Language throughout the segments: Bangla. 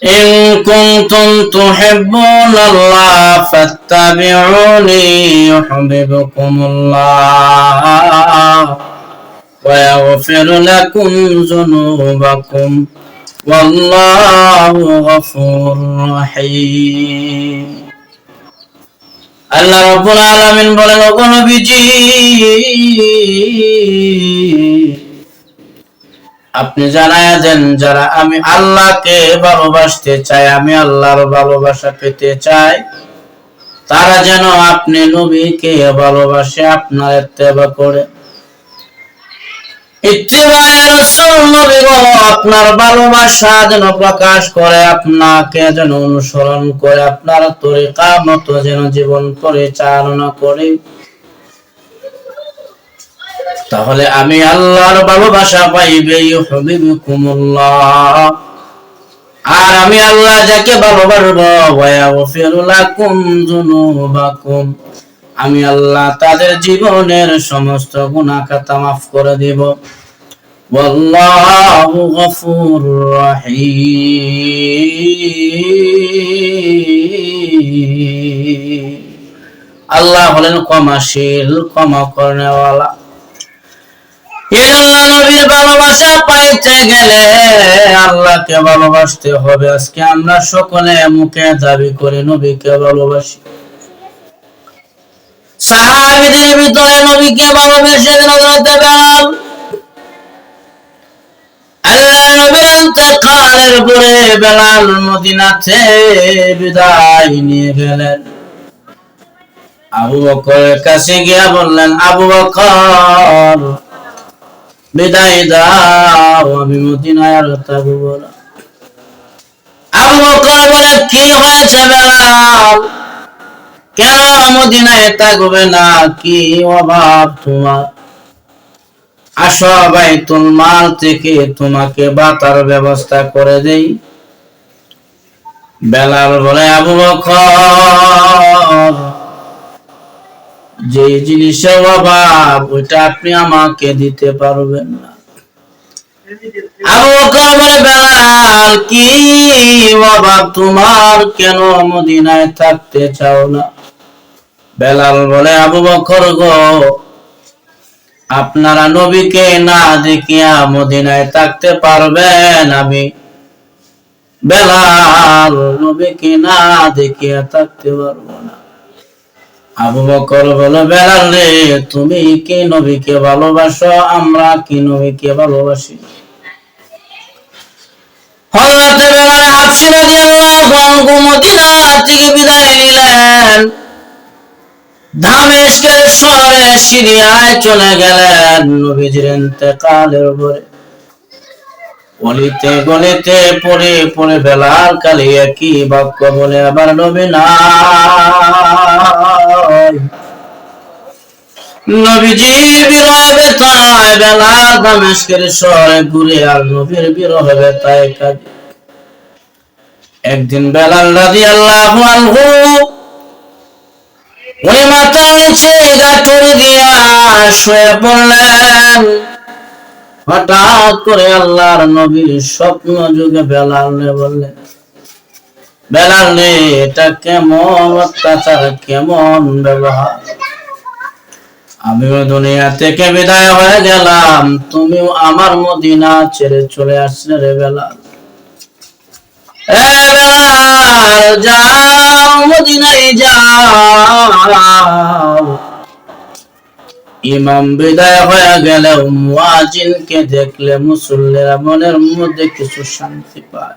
إن كنتم تحبون الله فاتبعوني يحببكم الله ويغفر لكم ذنوبكم والله غفور رحيم আল্লাহ রব্বুল আলামিন বলেন ওগো নবীজি আপনি জানায় দেন, যারা আমি আল্লাহকে ভালোবাসতে চাই, আমি আল্লাহর ভালোবাসা পেতে চাই, তারা যেন আপনি নবীকে ভালোবাসে, আপনার ইত্তেবা করে। আপনার ভালোবাসা যেন প্রকাশ করে, আপনাকে যেন অনুসরণ করে, আপনার তরিকা মতো যেন জীবন পরিচালনা করে। তাহলে আমি আল্লাহর ভালোবাসা পাইবে আর আমি আল্লাহ যাকে ভালোবাসবো আমি আল্লাহ তাদের জীবনের সমস্ত গুণাকাতা মাফ করে দিব। আল্লাহ হলেন ক্ষমাশীল, ক্ষমা করে আল্লাহ নবীর ভালোবাসা পাইতে গেলে আল্লাহকে ভালোবাসতে হবে। আজকে আমরা সকলে মুখে দাবি করে নবীকে ভালোবাসি। সাহাবীদের ভিতরে নবীকে ভালোবেসে আল্লাহ নবীর ইন্তেকালের পরে বেলাল মদিনাতে বিদায় নিয়ে গেলেন। আবু বকরের কাছে গিয়া বললেন, আবু বকর বিদায় দাও, আমি মদিনায় আর থাকব না আবু বকর বলে, কি হয়েছে বেলাল? কেন মদিনায় থাকবে না? কি অভাব তোমার? আসো বাইতুল মাল থেকে তোমাকে বাতার ব্যবস্থা করে দেই। বেলাল বলে, আবু বকর যে জিনিসের অভাব, ওইটা আপনি আমাকে দিতে পারবেন না। আবু বেলাল, কি তোমার? কেন মদিনায় থাকতে চাও না? বেলাল বলে, আবু বকর গো, আপনারা নবীকে না দেখিয়া মদিনায় থাকতে পারবেন আমি। বেলাল নবীকে না দেখিয়া থাকতে পারব না। আবু বকর বলো, বেলাল রে, তুমি কি নবীকে ভালোবাসো? আমরা কি নবীকে ভালোবাসি? হযরত বেলাল হাফসি রাদিয়াল্লাহু আনহু মদিনা থেকে বিদায় নিলেন। দামেস্কের শহরে সিরিয়ায় চলে গেলেন নবীজির ইন্তেকালের পরে গলিতে গলিতে পড়ে পড়ে বেলার কালে একই বাক্য বলে, আবার নবী নাই নবীজি বিরহ বেতায়, বেলার দামেস্কের শহরে ঘুরে আর নবীর কাঁদে। একদিন বেলাল ওই মাথার নিচে দিয়া শুয়ে পড়লেন। হঠাৎ করে আল্লাহর নবীর স্বপ্ন যুগে বেলালে বললেন বেলালে এটা কেমন অত্যাচার, কেমন ব্যবহার? আমিও দুনিয়া থেকে বিদায় হয়ে গেলাম, তুমিও আমার মদিনা ছেড়ে চলে আসলে রে বেলাল। ইমাম বিদায় হয়ে গেলে মুয়াজিনকে দেখলে মুসল্লিরা মনের মধ্যে কিছু শান্তি পায়।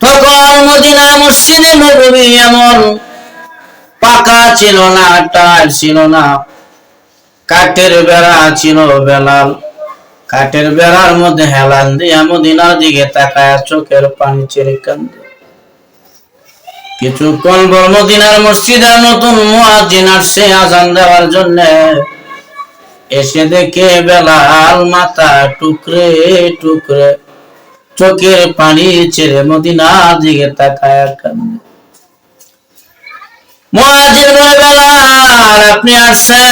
তখন মদিনার মসজিদে নবী এমন। পাকা ছিল না ছিল না। কাঠের বেড়া ছিল বেলাল। কাঠের বেড়ার মধ্যে হেলান দিয়া মদিনার দিকে তাকায় চোখের পানি ছেড়ে কান্দে। কিছুক্ষণ পর মদিনার মসজিদের নতুন মুয়াজ্জিন আসছে আজান দেওয়ার জন্য। এসে দেখে বেলাল মাথা টুকরে টুকরে চোখের পানি ছেড়ে মদিনার দিকে তাকায় কান্দে মুয়াজ্জিন বলে বেলাল আপনি আসছেন?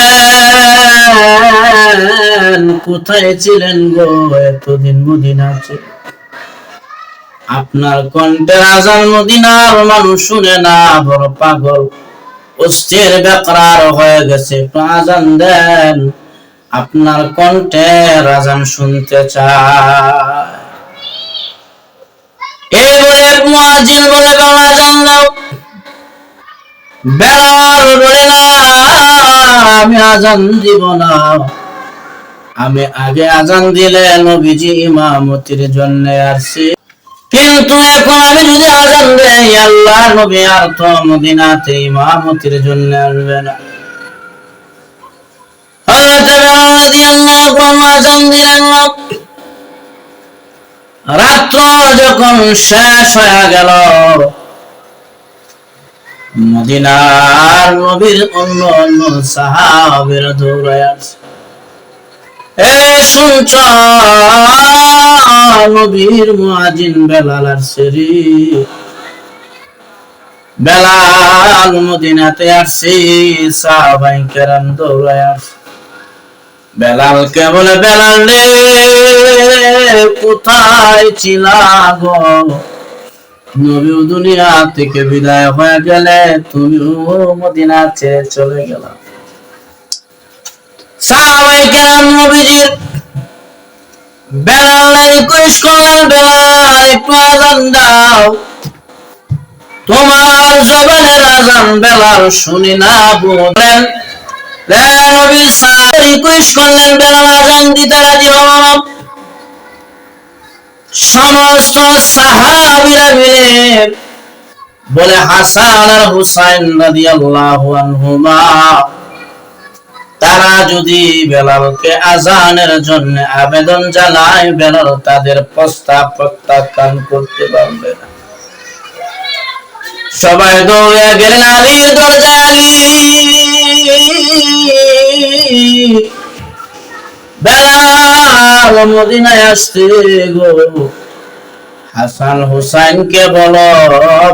কোথায় ছিলেন গো এতদিন মদিনা আপনার কণ্ঠের আজান মদিনার মানুষ শুনে না, বড় পাগল। অস্থির বেকরার হয়ে গেছে আজান দেন। আপনার কণ্ঠের আজান শুনতে চায়। বলে বেলাল বলে না, আমি আজান দিব না। আমি আগে আজান দিলে নবীজি ইমামতির জন্য আসছি কিন্তু এখন আমি যদি আজান দেই আল্লাহ নবী আর তো মদিনাতে ইমামতির জন্য আসবে না। হযরত আজান দিলেন। রাত্র যখন শেষ হয়ে গেল, মদিনার নবীর অন্য অন্য সাহাবের দৌড়ায় আসছে শুনছ, নবীর মুয়াজিন বেলাল আর সেরি বেলাল মদিনাতে আসছি সাহাবাই কেরাম দৌড়ায় আসছে বেলাল কে বলে বেলাল রে কোথায় ছিলা গো? দুনিয়া থেকে বিদায় হয়ে গেলে তুমিও মদিনা ছেড়ে চলে গেলাম সাহাবাই কেরাম নবীজির বেলাল করলেন বেলাল, একটু আজান দাও। তোমার জবানের আজান বেলাল শুনি না বলেন। নবীর সাহাব রিকোয়েস্ট করলেন বেলাল আজান দিতে রাজি হলাম। সমস্ত সাহাবীরা মিলে বলে হাসান আর হুসাইন রাদিয়াল্লাহু আনহুমা, তারা যদি বেলালকে আজানের জন্য আবেদন জানায়, বেলাল তাদের প্রস্তাব প্রত্যাখ্যান করতে পারবে না। সবাই দৌড়ে গেলেন আলীর দরজায়। আলী আসতে গো। হাসান হুসাইনকে বলো,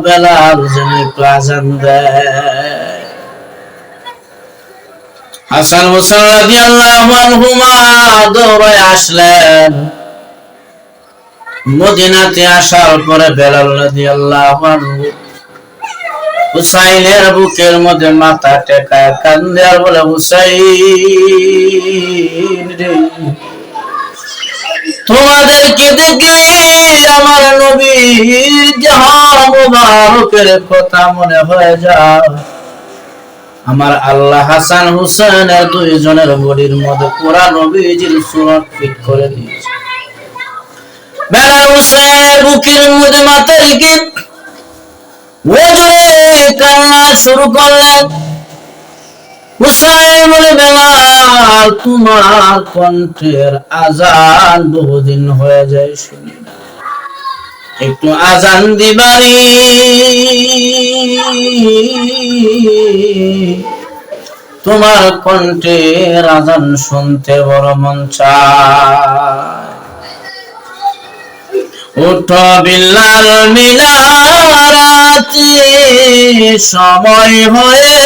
বেলাল যেন হুসাইন দৌড়ে আসলেন। মদিনাতে আসার পরে বেলাল রাদিয়াল্লাহু আনহু হুসাইনের বুকের মধ্যে মাথা টেকায় কান্দে আর বলে, হুসাইন তোমাদেরকে দেখে আমার নবীর জাহান মুবারকের কথা মনে হয়ে যায়। আমার আল্লাহ হাসান হুসেনের দুইজনের বডির মধ্যে পুরা নবীজির সুরত ফিট করে দিয়েছে। বেলাল হুসেনের বুকের মধ্যে মাথা রেখে ওজনে কান্না শুরু করলেন হুসাইন বলে, বেলাল, তোমার কণ্ঠের আজান বহুদিন হয়ে যায় শুনি না। একটু আজান দিবারি তোমার কণ্ঠের আজান শুনতে বড় মন চায় উঠো বিল্লাল মিনারাতে, সময় হয়ে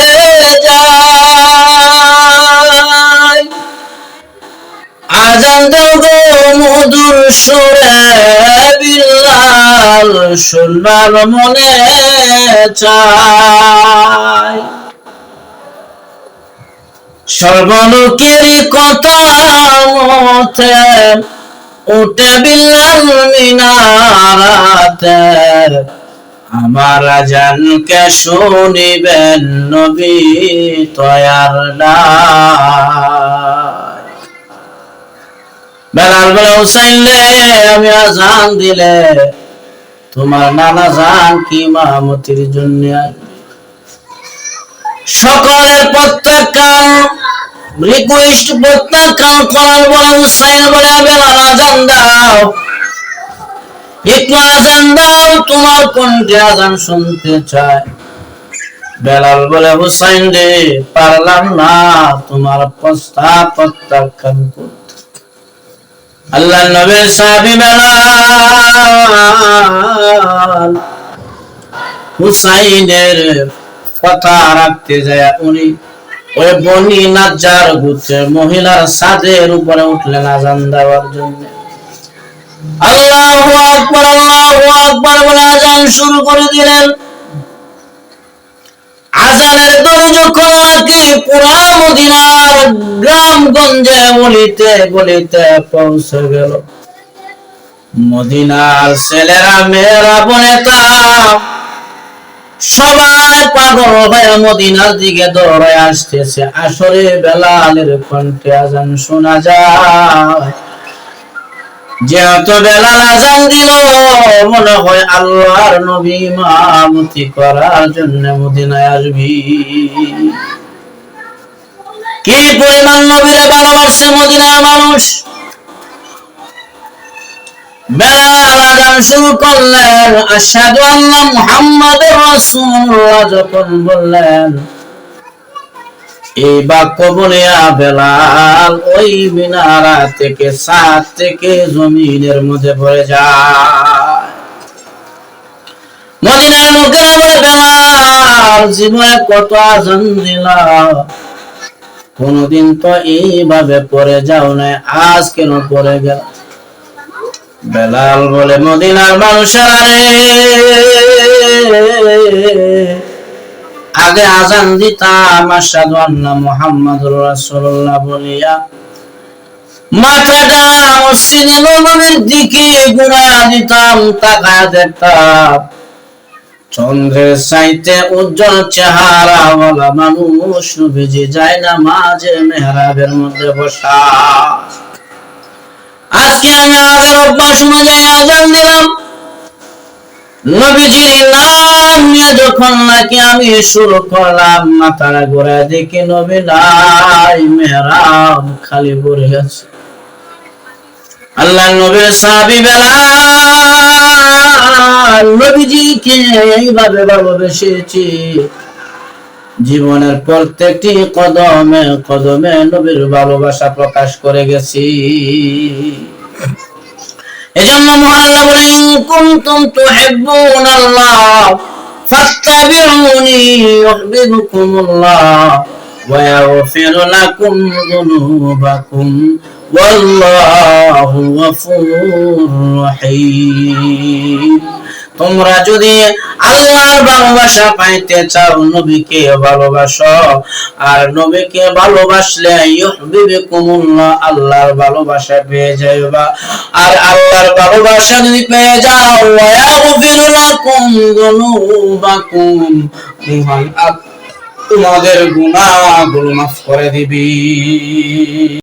আজান দেও গো মধুর সুরে বিল্লাল, শুনবার মনে চায় সর্বলোকেরই কথা মতে উঠে বিল্লাল মিনারাতে আমার জানকে শুনিবেন নবী তয়ার বেলাল বলে আমি আজান দিলে তোমার নানা জান কি মাহমতির জন্য? সকলের প্রত্যাখ্যান রিকোয়েস্ট প্রত্যাখ্যান করার বলে হুসাইন বলে বেলাল আজান দাও একটু আজান দাও তোমার কণ্ঠে আজান শুনতে চায়। বেলাল বলে, হুসাইন রে, পারলাম না তোমার প্রস্তাব প্রত্যাখ্যান করতে। আল্লাহ নবীর সাহাবী বেলাল হুসাইনের কথা রাখতে যায় উনি। ওই বনি নাজ্জার গুত্রের মহিলার সাদের উপরে উঠলেন আজান দেওয়ার জন্য। আল্লাহু আকবার আল্লাহু আকবার বলে আজান শুরু করে দিলেন। আজানের যখন নাকি পুরা মদিনার গ্রামগঞ্জে গলিতে পৌঁছে গেল। মদিনার ছেলেরা, মেয়েরা বনেতা সবাই পাগল হয়ে মদিনার দিকে দৌড়ে আসতেছে। আসরে বেলালের কণ্ঠে আজান শোনা যায়। যেহেতু বেলাল আজান দিল, মনে হয় আল্লাহর নবী ইমামতি করার জন্য মদিনায় আসবি। কি পরিমাণ নবীরে ভালোবাসছে মদিনার মানুষ? বেলাল শুরু করলেন, আশহাদু আল্লাহ মুহাম্মাদুর রাসূলুল্লাহ যখন বললেন, এই বাক্য বলিয়া বেলাল, ওই মিনারা থেকে সাত থেকে জমিনের মধ্যে পড়ে যায় মদিনার লোকেরা বলে, বেলাল, জীবনে কত আজান দিলা। কোনদিন তো এইভাবে পড়ে যাও না আজ কেন পড়ে গেল? বেলাল বলে, মদিনার মানুষেরা আগে আজান দিতাম, আশহাদু আন্না রাসূলুল্লাহ বলিয়া মসজিদে দিকে দিতাম দেখতাম, চন্দ্রের চাইতে উজ্জ্বল চেহারা ওয়ালা মানুষ যায় না মাঝে মেহরাবের মধ্যে বসা। আজকে আমি আগের অভ্যাস অনুযায়ী আজান দিলাম। নবীজির নাম নিয়ে যখন নাকি আমি শুরু করলাম মাথাটা ঘোরা দেখি নবী নাই মেহরাব খালি পড়ে গেছে আল্লাহ নবীর সাহাবী বেলাল নবীজিকে এইভাবে ভালোবেসেছি। জীবনের প্রত্যেকটি কদমে কদমে নবীর ভালোবাসা প্রকাশ করে গেছি। এজন্য মহাল্লা বলে ইন কুনতুম তুহিব্বুনাল্লাহ ফাত্তাবিউনি ইউহিব্বুকুমুল্লাহ ওয়া ইয়াগফির লাকুম যুনুবাকুম, ওয়াল্লাহু গফুরুর রহিম। তোমরা যদি আল্লাহর ভালোবাসা পাইতে চাও, নবীকে ভালোবাসো। আর নবীকে ভালোবাসলে ইউহিব্বুকুমুল্লাহ, আল্লাহর ভালোবাসা পেয়ে যাইবা। আর আল্লাহর ভালোবাসা যদি পেয়ে যাও ওয়া ইয়াগফির লাকুম যুনুবাকুম। তোমাদের গুনাহগুলো মাফ করে দিবি।